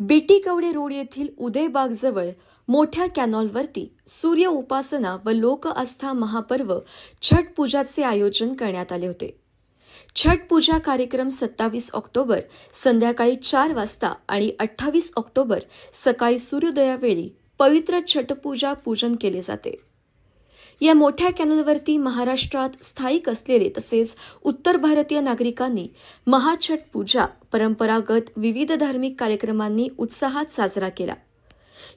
BT Kawade road येथील उदयबागजवळ मोठ्या कॅनॉलवरती सूर्य उपासना व लोक आस्था महापर्व छठ पूजाचे आयोजन करण्यात आले होते. छठ पूजा कार्यक्रम सत्तावीस ऑक्टोबर संध्याकाळी चार वाजता आणि अठ्ठावीस ऑक्टोबर सकाळी सूर्योदयावेळी पवित्र छठपूजा पूजन केले जाते. या मोठ्या कॅनलवरती महाराष्ट्रात स्थायिक असलेले तसेच उत्तर भारतीय नागरिकांनी महाछठ पूजा परंपरागत विविध धार्मिक कार्यक्रमांनी उत्साहात साजरा केला.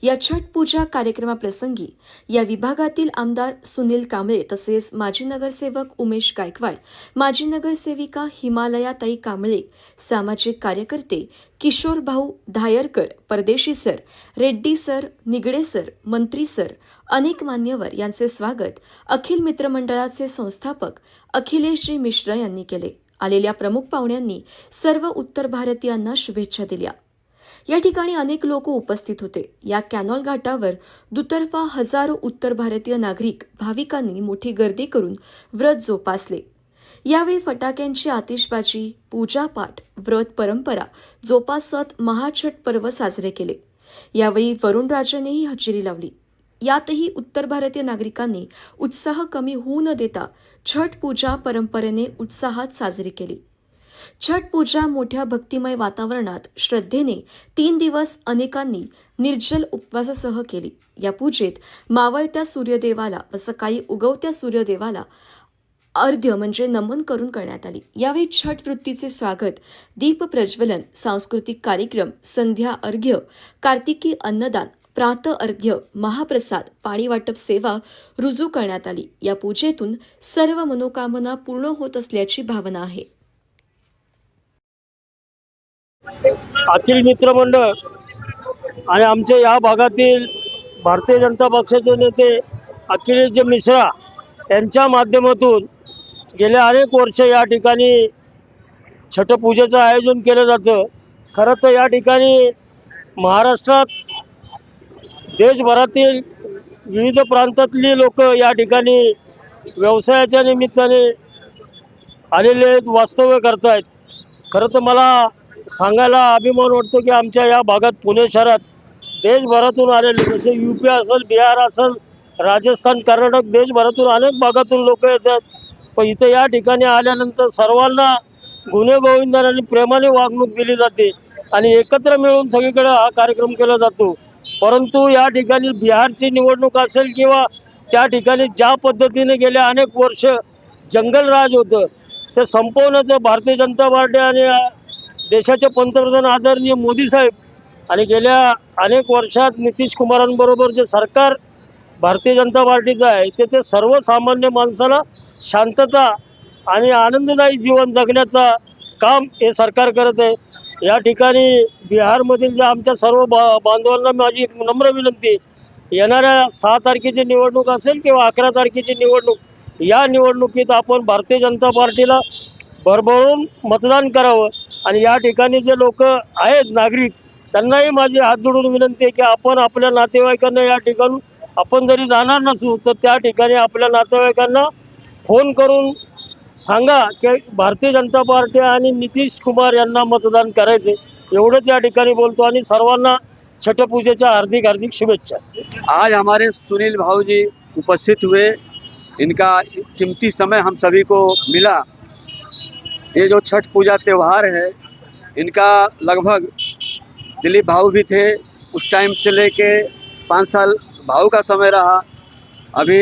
या छठ पूजा कार्यक्रमाप्रसंगी या विभागातील आमदार सुनील कांबळे तसेच माजी नगरसेवक उमेश गायकवाड माजी नगरसेविका हिमालयाताई कांबळे सामाजिक कार्यकर्ते किशोर भाऊ Dhayarkar Pardeshi sir Reddy sir Nigade sir मंत्री सर अनेक मान्यवर यांचे स्वागत अखिल मित्रमंडळाचे संस्थापक अखिलेशजी मिश्र यांनी केले. आलेल्या प्रमुख पाहुण्यांनी सर्व उत्तर भारतीयांना शुभेच्छा दिल्या. या ठिकाणी अनेक लोक उपस्थित होते. या कॅनॉल घाटावर दुतर्फा हजारो उत्तर भारतीय नागरिक भाविकांनी मोठी गर्दी करून व्रत जोपासले. यावेळी फटाक्यांची आतिषबाजी पूजापाठ व्रत परंपरा जोपासत महाछठ पर्व साजरे केले. यावेळी वरुणराजेनेही हजेरी लावली. यातही उत्तर भारतीय नागरिकांनी उत्साह कमी होऊ न देता छठ पूजा परंपरेने उत्साहात साजरी केली. छठ पूजा मोठ्या भक्तिमय वातावरणात श्रद्धेने तीन दिवस अनेकांनी निर्जल उपवासासह केली. या पूजेत मावळत्या सूर्यदेवाला व सकाळी उगवत्या सूर्यदेवाला अर्ध्य म्हणजे नमन करून करण्यात आली. यावेळी छठ वृत्तीचे स्वागत दीप प्रज्वलन सांस्कृतिक कार्यक्रम संध्या अर्घ्य कार्तिकी अन्नदान प्रात अर्घ्य महाप्रसाद पाणी वाटप सेवा रुजू करण्यात आली. या पूजेतून सर्व मनोकामना पूर्ण होत असल्याची भावना आहे. अखिल मित्रमंडळ आणि आमच्या या भागातील भारतीय जनता पक्षाचे नेते अखिलेशजी मिश्रा यांच्या माध्यमातून गेल्या अनेक वर्ष या ठिकाणी छठपूजेचं आयोजन केलं जातं. खरं तर या ठिकाणी महाराष्ट्रात देशभरातील विविध प्रांतातली लोक या ठिकाणी व्यवसायाच्या निमित्ताने आलेले आहेत वास्तव्य आहेत खरं तर मला सांगायला अभिमान वाटतो की आमच्या या भागात पुणे शहरात देशभरातून आलेले जसे यू पी असेल बिहार असेल राजस्थान कर्नाटक देशभरातून अनेक भागातून लोक येतात. पण इथं या ठिकाणी आल्यानंतर सर्वांना गुन्हे गोविंदाने आणि प्रेमाने वागणूक दिली जाते आणि एकत्र मिळून सगळीकडे हा कार्यक्रम केला जातो. परंतु या ठिकाणी बिहारची निवडणूक असेल किंवा त्या ठिकाणी ज्या पद्धतीने गेल्या अनेक वर्ष जंगलराज होतं ते संपवण्याचं भारतीय जनता पार्टी आणि देशाचे पंतप्रधान आदरणीय मोदी साहेब आणि गेल्या अनेक वर्षात नितीश कुमारांबरोबर जे सरकार भारतीय जनता पार्टीचं आहे ते ते सर्वसामान्य माणसाला शांतता आणि आनंददायी जीवन जगण्याचा काम हे सरकार करत आहे. या ठिकाणी बिहारमधील ज्या आमच्या सर्व बा बांधवांना माझी एक नम्र विनंती येणाऱ्या सहा तारखेची निवडणूक असेल किंवा अकरा तारखेची निवडणूक या निवडणुकीत आपण भारतीय जनता पार्टीला भरभरून मतदान करावं. आणि या ठिकाणी जे लोक आहेत नागरिक त्यांनाही माझी हात जोडून विनंती आहे की आपण आपल्या नातेवाईकांना या ठिकाणी आपण जरी जाणार नसू तर त्या ठिकाणी आपल्या नातेवाईकांना फोन करून सांगा की भारतीय जनता पार्टी आणि नितीश कुमार यांना मतदान करायचे एवढंच या ठिकाणी बोलतो आणि सर्वांना छठपूजेच्या हार्दिक हार्दिक शुभेच्छा. आज हमारे सुनील भाऊ जी उपस्थित हुए. इनका कीमती समय हम सभी को मिला. ये जो छठ पूजा त्यौहार है, इनका लगभग दिलीप भाऊ भी थे। उस टाइम से लेके पाँच साल भाऊ का समय रहा। अभी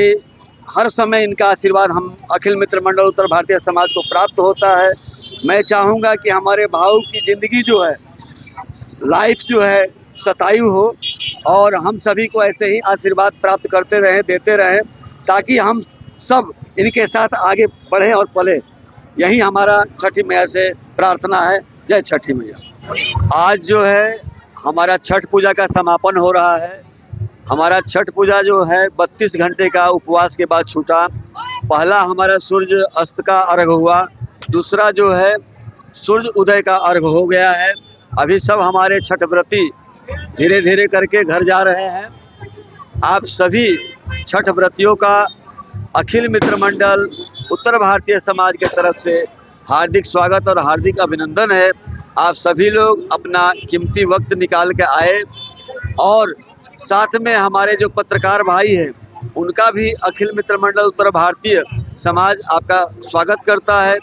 हर समय इनका आशीर्वाद हम अखिल मित्र मंडल उत्तर भारतीय समाज को प्राप्त होता है। मैं चाहूँगा कि हमारे भाऊ की ज़िंदगी जो है लाइफ जो है, सतायु हो और हम सभी को ऐसे ही आशीर्वाद प्राप्त करते रहें, देते रहें ताकि हम सब इनके साथ आगे बढ़ें और पलें। यही हमारा छठी मैया से प्रार्थना है। जय छठी मैया। आज जो है, हमारा छठ पूजा का समापन हो रहा है। हमारा छठ पूजा जो है, बत्तीस घंटे का उपवास के बाद छूटा। पहला हमारा सूर्य अस्त का अर्घ हुआ। दूसरा जो है, सूर्य उदय का अर्घ हो गया है। अभी सब हमारे छठ व्रती धीरे धीरे करके घर जा रहे हैं। आप सभी छठ व्रतियों का अखिल मित्र मंडल उत्तर भारतीय समाज के तरफ़ से हार्दिक स्वागत और हार्दिक अभिनंदन है। आप सभी लोग अपना कीमती वक्त निकाल के आए और साथ में हमारे जो पत्रकार भाई हैं, उनका भी अखिल मित्र मंडल उत्तर भारतीय समाज आपका स्वागत करता है।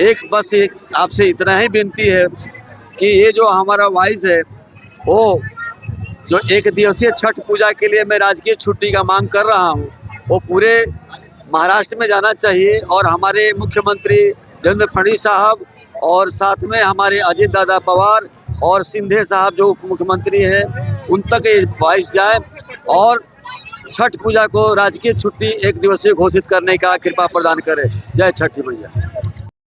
एक बस एक आपसे इतना ही विनती है कि ये जो हमारा वाइस है, वो जो एक दिवसीय छठ पूजा के लिए मैं राजकीय छुट्टी का मांग कर रहा हूँ, वो पूरे महाराष्ट्र में जाना चाहिए और हमारे मुख्यमंत्री देवेंद्र फडणवीस साहब और साथ में हमारे अजीत दादा पवार और सिंधे साहब जो उप मुख्यमंत्री हैं, उन तक ये वॉइस जाए और छठ पूजा को राजकीय छुट्टी एक दिवसीय घोषित करने का कृपा प्रदान करें। जय छठी मैया।